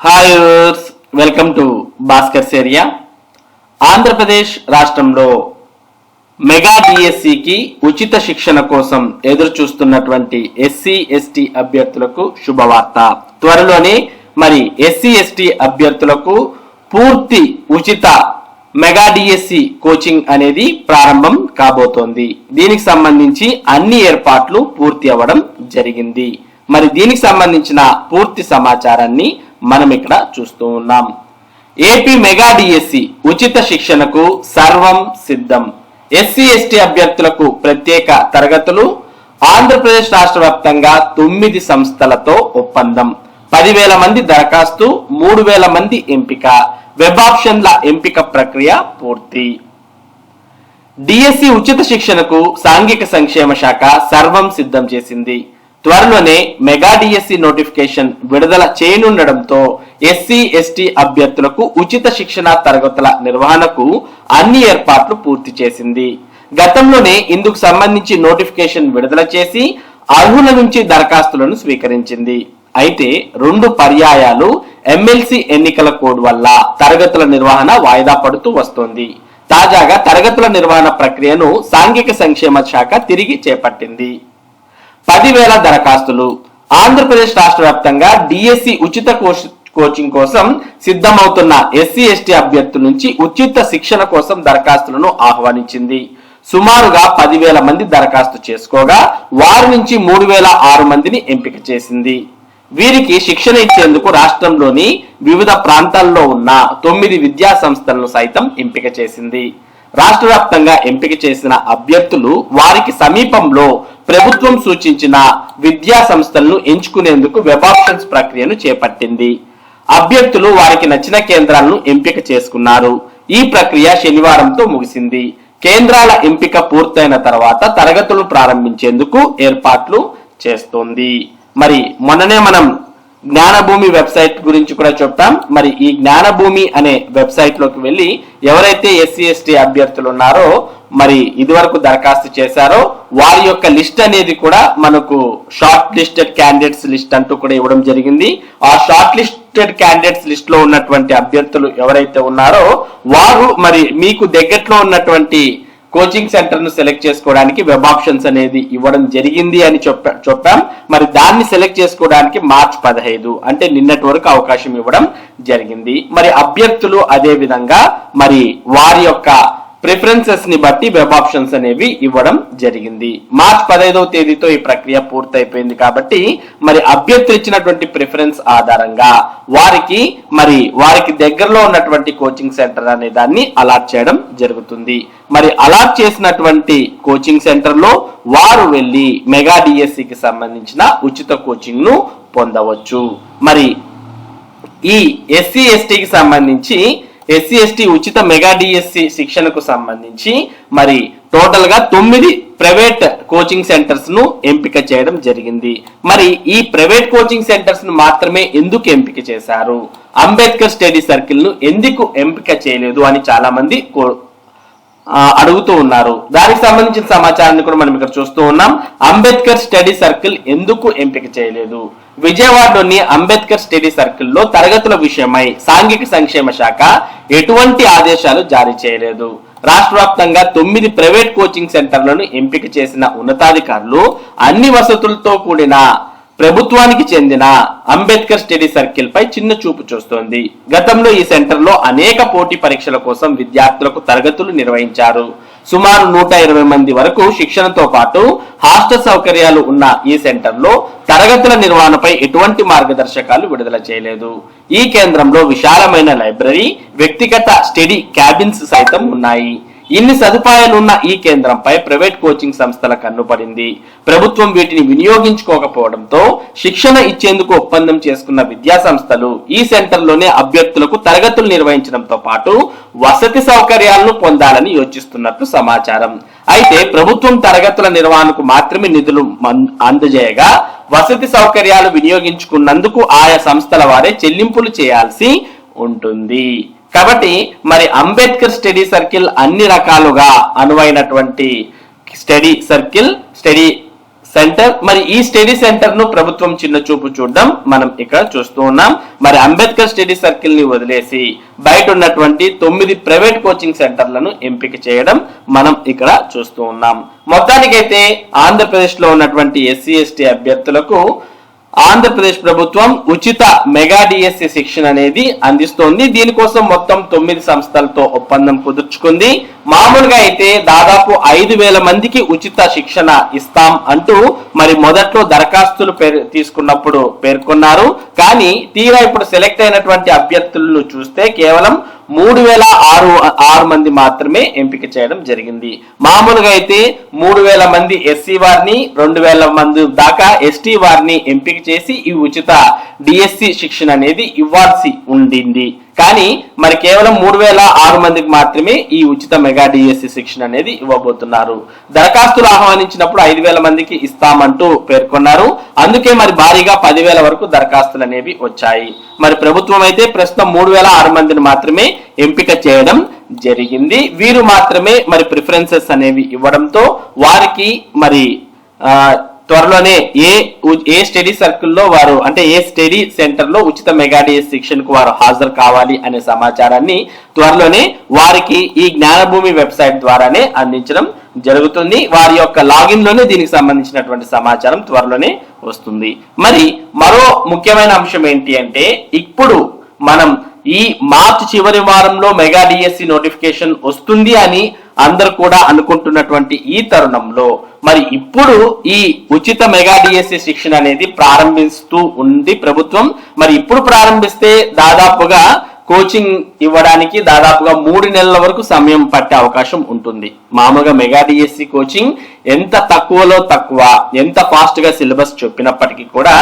Hi welcome to Bhaskar area Andhra Pradesh రాష్ట్రంలో mega డిఎస్సికి ఉచిత శిక్షణ కోసం ఎదురు చూస్తున్నటువంటి ఎస్సీ ఎస్టీ అభ్యర్థులకు శుభవార్త. త్వరలోనే మరి ఎస్సీ ఎస్టీ అభ్యర్థులకు పూర్తి ఉచిత మెగా డిఎస్సి కోచింగ్ అనేది ప్రారంభం కాబోతోంది. దీనికి సంబంధించి అన్ని ఏర్పాట్లు పూర్తి అవ్వడం జరిగింది. మరి దీనికి సంబంధించిన పూర్తి సమాచారాన్ని మనం ఇక్కడ చూస్తూ ఉన్నాం. ఏపీ మెగా డిఎస్సి ఉచిత శిక్షణకు సర్వం సిద్ధం. ఎస్సీ ఎస్టీ అభ్యర్థులకు ప్రత్యేక తరగతులు. ఆంధ్రప్రదేశ్ రాష్ట్ర వ్యాప్తంగా తొమ్మిది సంస్థలతో ఒప్పందం. పదివేల మంది దరఖాస్తు మూడు వేల మంది ఎంపిక. వెబ్ ఆప్షన్ల ఎంపిక ప్రక్రియ పూర్తి. డిఎస్సి ఉచిత శిక్షణకు సాంఘిక సంక్షేమ శాఖ సర్వం సిద్ధం చేసింది. త్వరలోనే మెగా డిఎస్సి నోటిఫికేషన్ విడుదల చేయనుండడంతో ఎస్సీ ఎస్టీ అభ్యర్థులకు ఉచిత శిక్షణ తరగతుల నిర్వహణకు అన్ని ఏర్పాట్లు పూర్తి చేసింది. గతంలోనే ఇందుకు సంబంధించి నోటిఫికేషన్ విడుదల చేసి అర్హుల నుంచి దరఖాస్తులను స్వీకరించింది. అయితే రెండు పర్యాయాలు ఎమ్మెల్సీ ఎన్నికల కోడ్ వల్ల తరగతుల నిర్వహణ వాయిదా పడుతూ వస్తోంది. తాజాగా తరగతుల నిర్వహణ ప్రక్రియను సాంఘిక సంక్షేమ శాఖ తిరిగి చేపట్టింది. పదివేల దరఖాస్తులు. ఆంధ్రప్రదేశ్ రాష్ట్ర వ్యాప్తంగా డిఎస్సి ఉచిత కోచ్- కోచింగ్ కోసం సిద్ధమవుతున్న ఎస్సీ ఎస్టీ అభ్యర్థుల నుంచి ఉచిత శిక్షణ కోసం దరఖాస్తులను ఆహ్వానించింది. సుమారుగా పదివేల మంది దరఖాస్తు చేసుకోగా వారి నుంచి మూడు వేల ఆరు మందిని ఎంపిక చేసింది. వీరికి శిక్షణ ఇచ్చేందుకు రాష్ట్రంలోని వివిధ ప్రాంతాల్లో ఉన్న తొమ్మిది విద్యా సంస్థలను సైతం ఎంపిక చేసింది. రాష్ట్ర వ్యాప్తంగా ఎంపిక చేసిన అభ్యర్థులు వారికి సమీపంలో ప్రభుత్వం సూచించిన విద్యా సంస్థలను ఎంచుకునేందుకు వెబ్ ఆప్షన్స్ ప్రక్రియను చేపట్టింది. అభ్యర్థులు వారికి నచ్చిన కేంద్రాలను ఎంపిక చేసుకున్నారు. ఈ ప్రక్రియ శనివారంతో ముగిసింది. కేంద్రాల ఎంపిక పూర్తయిన తర్వాత తరగతులు ప్రారంభించేందుకు ఏర్పాట్లు చేస్తోంది. మరి మొన్ననే మనం జ్ఞానభూమి వెబ్సైట్ గురించి కూడా చెప్తాం. మరి ఈ జ్ఞానభూమి అనే వెబ్సైట్లోకి వెళ్ళి ఎవరైతే ఎస్సీ ఎస్టీ అభ్యర్థులు ఉన్నారో మరి ఇదివరకు దరఖాస్తు చేశారో వారి యొక్క లిస్ట్ అనేది కూడా మనకు షార్ట్ లిస్టెడ్ క్యాండిడేట్స్ లిస్ట్ అంటూ కూడా ఇవ్వడం జరిగింది. ఆ షార్ట్ లిస్టెడ్ క్యాండిడేట్స్ లిస్ట్లో ఉన్నటువంటి అభ్యర్థులు ఎవరైతే ఉన్నారో వారు మరి మీకు దగ్గరలో ఉన్నటువంటి కోచింగ్ సెంటర్ను సెలెక్ట్ చేసుకోవడానికి వెబ్ ఆప్షన్స్ అనేది ఇవ్వడం జరిగింది అని చెప్పా చెప్పాం. మరి దాన్ని సెలెక్ట్ చేసుకోవడానికి మార్చ్ పదహైదు అంటే నిన్నటి వరకు అవకాశం ఇవ్వడం జరిగింది. మరి అభ్యర్థులు అదే విధంగా మరి వారి యొక్క ప్రిఫరెన్సెస్ని బట్టి వెబ్ ఆప్షన్స్ అనేవి ఇవ్వడం జరిగింది. మార్చ్ పదహైదవ తేదీతో ఈ ప్రక్రియ పూర్తయిపోయింది కాబట్టి మరి అభ్యర్థులు ఇచ్చినటువంటి ప్రిఫరెన్స్ ఆధారంగా వారికి మరి వారికి దగ్గరలో ఉన్నటువంటి కోచింగ్ సెంటర్ అనే దాన్ని అలాట్ చేయడం జరుగుతుంది. మరి అలాట్ చేసినటువంటి కోచింగ్ సెంటర్లో వారు వెళ్ళి మెగా డిఎస్సికి సంబంధించిన ఉచిత కోచింగ్ను పొందవచ్చు. మరి ఈ ఎస్సీ ఎస్టీకి సంబంధించి ఎస్సీ ఎస్టీ ఉచిత మెగా డిఎస్సి శిక్షణకు సంబంధించి మరి టోటల్గా తొమ్మిది ప్రైవేట్ కోచింగ్ సెంటర్స్ను ఎంపిక చేయడం జరిగింది. మరి ఈ ప్రైవేట్ కోచింగ్ సెంటర్స్ను మాత్రమే ఎందుకు ఎంపిక చేశారు? అంబేద్కర్ స్టడీ సర్కిల్ను ఎందుకు ఎంపిక చేయలేదు అని చాలా మంది కో- అడుగుతూ ఉన్నారు. దానికి సంబంధించిన సమాచారాన్ని కూడా మనం ఇక్కడ చూస్తూ ఉన్నాం. అంబేద్కర్ స్టడీ సర్కిల్ ఎందుకు ఎంపిక చేయలేదు? విజయవాడలోని అంబేద్కర్ స్టడీ సర్కిల్లో తరగతుల విషయమై సాంఘిక సంక్షేమ శాఖ ఎటువంటి ఆదేశాలు జారీ చేయలేదు. రాష్ట్ర వ్యాప్తంగా తొమ్మిది ప్రైవేట్ కోచింగ్ సెంటర్లను ఎంపిక చేసిన ఉన్నతాధికారులు అన్ని వసతులతో కూడిన ప్రభుత్వానికి చెందిన అంబేద్కర్ స్టడీ సర్కిల్ పై చిన్న చూపు చూస్తోంది. గతంలో ఈ సెంటర్లో అనేక పోటీ పరీక్షల కోసం విద్యార్థులకు తరగతులు నిర్వహించారు. సుమారు నూట ఇరవై మంది వరకు శిక్షణతో పాటు హాస్టల్ సౌకర్యాలు ఉన్న ఈ సెంటర్లో తరగతుల నిర్వహణపై ఎటువంటి మార్గదర్శకాలు విడుదల చేయలేదు. ఈ కేంద్రంలో విశాలమైన లైబ్రరీ వ్యక్తిగత స్టడీ క్యాబిన్స్ సైతం ఉన్నాయి. ఇన్ని సదుపాయాలున్న ఈ కేంద్రంపై ప్రైవేట్ కోచింగ్ సంస్థల కన్నుపడింది. ప్రభుత్వం వీటిని వినియోగించుకోకపోవడంతో శిక్షణ ఇచ్చేందుకు ఒప్పందం చేసుకున్న విద్యా సంస్థలు ఈ సెంటర్లోనే అభ్యర్థులకు తరగతులు నిర్వహించడంతో పాటు వసతి సౌకర్యాలను పొందాలని యోచిస్తున్నట్లు సమాచారం. అయితే ప్రభుత్వం తరగతుల నిర్వహణకు మాత్రమే నిధులు అందజేయగా వసతి సౌకర్యాలు వినియోగించుకున్నందుకు ఆయా సంస్థల వారే చెల్లింపులు చేయాల్సి ఉంటుంది. కాబట్టి మరి అంబేద్కర్ స్టడీ సర్కిల్ అన్ని రకాలుగా అనువైనటువంటి స్టడీ సర్కిల్ స్టడీ సెంటర్. మరి ఈ స్టడీ సెంటర్ను ప్రభుత్వం చిన్న చూపు చూడడం మనం ఇక్కడ చూస్తూ ఉన్నాం. మరి అంబేద్కర్ స్టడీ సర్కిల్ని వదిలేసి బయట ఉన్నటువంటి తొమ్మిది ప్రైవేట్ కోచింగ్ సెంటర్లను ఎంపిక చేయడం మనం ఇక్కడ చూస్తూ ఉన్నాం. మొత్తానికైతే ఆంధ్రప్రదేశ్లో ఉన్నటువంటి ఎస్సీ ఎస్టీ అభ్యర్థులకు ఆంధ్రప్రదేశ్ ప్రభుత్వం ఉచిత మెగా డిఎస్సి శిక్షణ అనేది అందిస్తోంది. దీనికోసం మొత్తం తొమ్మిది సంస్థలతో ఒప్పందం కుదుర్చుకుంది. మామూలుగా అయితే దాదాపు ఐదు వేల మందికి ఉచిత శిక్షణ ఇస్తాం అంటూ మరి మొదట్లో దరఖాస్తులు పేరు తీసుకున్నప్పుడు పేర్కొన్నారు. కానీ తీరా ఇప్పుడు సెలెక్ట్ అయినటువంటి అభ్యర్థులను చూస్తే కేవలం మూడు వేల ఆరు ఆరు మంది మాత్రమే ఎంపిక చేయడం జరిగింది. మామూలుగా అయితే మూడు వేల మంది ఎస్సీ వారిని రెండు వేల మంది దాకా ఎస్టీ వారిని ఎంపిక చేసి ఈ ఉచిత డిఎస్సి శిక్షణ అనేది ఇవ్వాల్సి ఉండింది. కానీ మరి కేవలం మూడు వేల ఆరు మందికి మాత్రమే ఈ ఉచిత మెగా డిఎస్సి శిక్షణ అనేది ఇవ్వబోతున్నారు. దరఖాస్తులు ఆహ్వానించినప్పుడు ఐదు వేల మందికి ఇస్తామంటూ పేర్కొన్నారు. అందుకే మరి భారీగా పదివేల వరకు దరఖాస్తులు అనేవి వచ్చాయి. మరి ప్రభుత్వం అయితే ప్రస్తుతం మూడు వేల ఆరు మందిని మాత్రమే ఎంపిక చేయడం జరిగింది. వీరు మాత్రమే మరి ప్రిఫరెన్సెస్ అనేవి ఇవ్వడంతో వారికి మరి ఆ, త్వరలోనే ఏ ఏ స్టడీ సర్కిల్లో వారు అంటే ఏ స్టడీ సెంటర్లో ఉచిత మెగాడిఎస్ శిక్షణకు వారు హాజరు కావాలి అనే సమాచారాన్ని త్వరలోనే వారికి ఈ జ్ఞానభూమి వెబ్సైట్ ద్వారానే అందించడం జరుగుతుంది. వారి యొక్క లాగిన్లోనే దీనికి సంబంధించినటువంటి సమాచారం త్వరలోనే వస్తుంది. మరి మరో ముఖ్యమైన అంశం ఏంటి అంటే ఇప్పుడు మనం ఈ మార్చి చివరి వారంలో మెగా డిఎస్సి నోటిఫికేషన్ వస్తుంది అని అందరు కూడా అనుకుంటున్నటువంటి ఈ తరుణంలో మరి ఇప్పుడు ఈ ఉచిత మెగా డిఎస్సి శిక్షణ అనేది ప్రారంభిస్తూ ఉంది ప్రభుత్వం. మరి ఇప్పుడు ప్రారంభిస్తే దాదాపుగా కోచింగ్ ఇవ్వడానికి దాదాపుగా మూడు నెలల వరకు సమయం పట్టే అవకాశం ఉంటుంది. మామూలుగా మెగా డిఎస్సి కోచింగ్ ఎంత తక్కువలో తక్కువ ఎంత ఫాస్ట్గా సిలబస్ చెప్పినప్పటికీ కూడా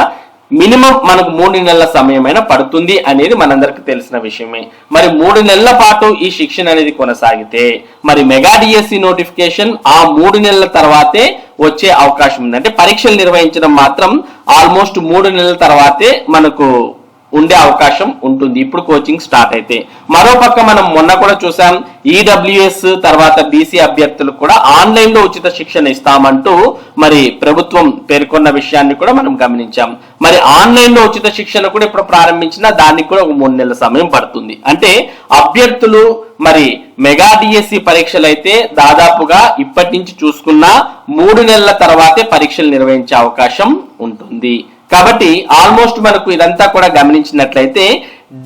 మినిమం మనకు మూడు నెలల సమయమైనా పడుతుంది అనేది మనందరికి తెలిసిన విషయమే. మరి మూడు నెలల పాటు ఈ శిక్షణ అనేది కొనసాగితే మరి మెగా డిఎస్సి నోటిఫికేషన్ ఆ మూడు నెలల తర్వాతే వచ్చే అవకాశం ఉంది. అంటే పరీక్షలు నిర్వహించడం మాత్రం ఆల్మోస్ట్ మూడు నెలల తర్వాతే మనకు ఉండే అవకాశం ఉంటుంది. ఇప్పుడు కోచింగ్ స్టార్ట్ అయితే. మరోపక్క మనం మొన్న కూడా చూసాం ఈడబ్ల్యూఎస్ తర్వాత బీసీ అభ్యర్థులకు కూడా ఆన్లైన్లో ఉచిత శిక్షణ ఇస్తామంటూ మరి ప్రభుత్వం పేర్కొన్న విషయాన్ని కూడా మనం గమనించాం. మరి ఆన్లైన్లో ఉచిత శిక్షణ కూడా ఇప్పుడు ప్రారంభించినా దానికి కూడా ఒక మూడు నెలల సమయం పడుతుంది. అంటే అభ్యర్థులు మరి మెగా డిఎస్సి పరీక్షలు అయితే దాదాపుగా ఇప్పటి నుంచి చూసుకున్నా మూడు నెలల తర్వాతే పరీక్షలు నిర్వహించే అవకాశం ఉంటుంది. కాబట్టి ఆల్మోస్ట్ మనకు ఇదంతా కూడా గమనించినట్లయితే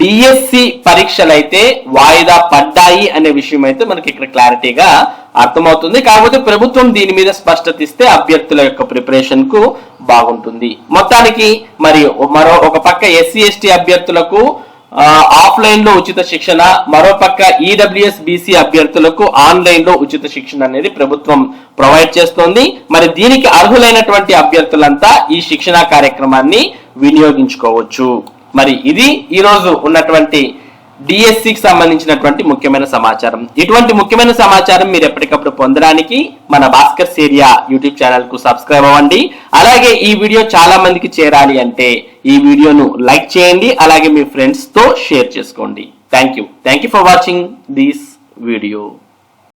డిఎస్సి పరీక్షలు అయితే వాయిదా పడ్డాయి అనే విషయం అయితే మనకి ఇక్కడ క్లారిటీగా అర్థమవుతుంది. కాకపోతే ప్రభుత్వం దీని మీద స్పష్టత ఇస్తే అభ్యర్థుల యొక్క ప్రిపరేషన్కు బాగుంటుంది. మొత్తానికి మరి మరో ఒక పక్క ఎస్సీ ఎస్టీ అభ్యర్థులకు ఆఫ్లైన్లో ఉచిత శిక్షణ మరోపక్క ఈడబ్ల్యూఎస్ బీసీ అభ్యర్థులకు ఆన్లైన్లో ఉచిత శిక్షణ అనేది ప్రభుత్వం ప్రొవైడ్ చేస్తోంది. మరి దీనికి అర్హులైనటువంటి అభ్యర్థులంతా ఈ శిక్షణ కార్యక్రమాన్ని వినియోగించుకోవచ్చు. మరి ఇది ఈరోజు ఉన్నటువంటి డిఎస్సికి సంబంధించినటువంటి ముఖ్యమైన సమాచారం. ఇటువంటి ముఖ్యమైన సమాచారం మీరు ఎప్పటికప్పుడు పొందడానికి మన భాస్కర్ సేరియా యూట్యూబ్ ఛానల్కు సబ్స్క్రైబ్ అవ్వండి. అలాగే ఈ వీడియో చాలా మందికి చేరాలి అంటే ఈ వీడియోను లైక్ చేయండి అలాగే మీ ఫ్రెండ్స్తో షేర్ చేసుకోండి. Thank you thank you for watching this video